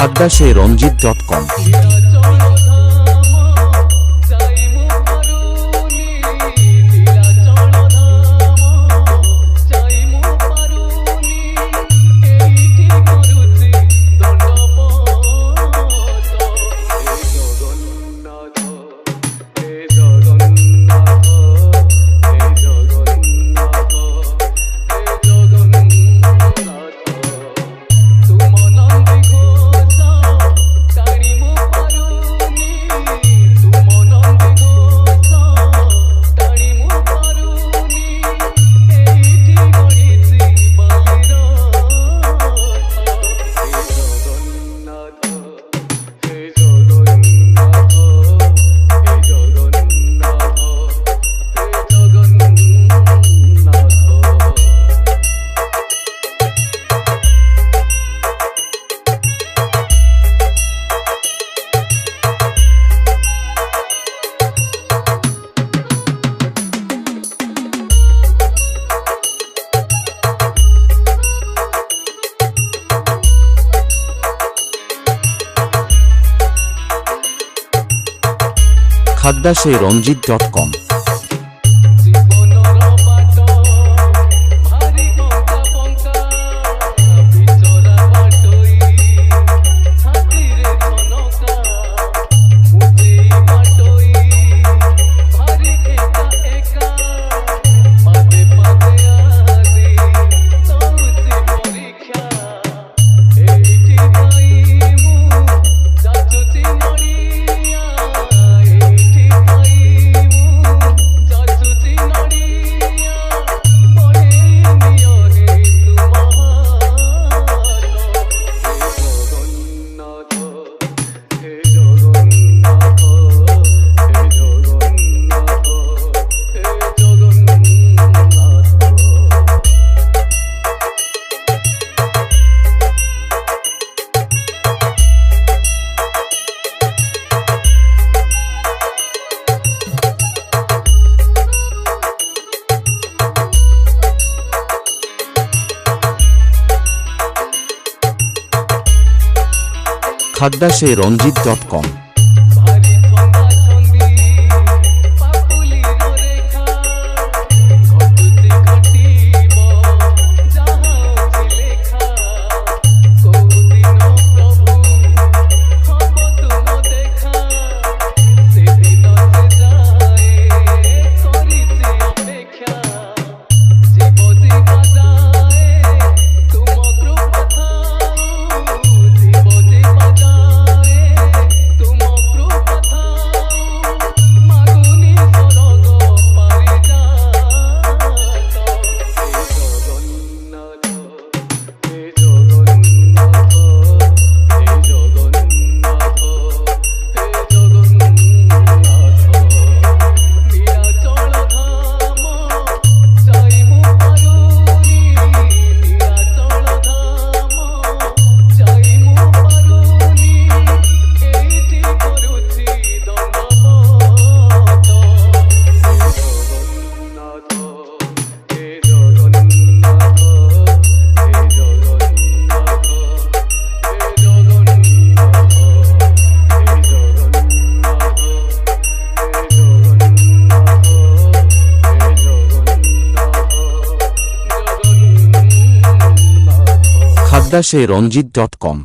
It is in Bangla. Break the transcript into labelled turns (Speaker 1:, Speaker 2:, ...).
Speaker 1: হাদ্দাসে রঞ্জিত ডট কম। খাদ্যাশে রঞ্জিত ডট কম। খাদ্যাশে রঞ্জিত ডট কম।
Speaker 2: পদ্মা সে
Speaker 1: রঞ্জিত ডট কম।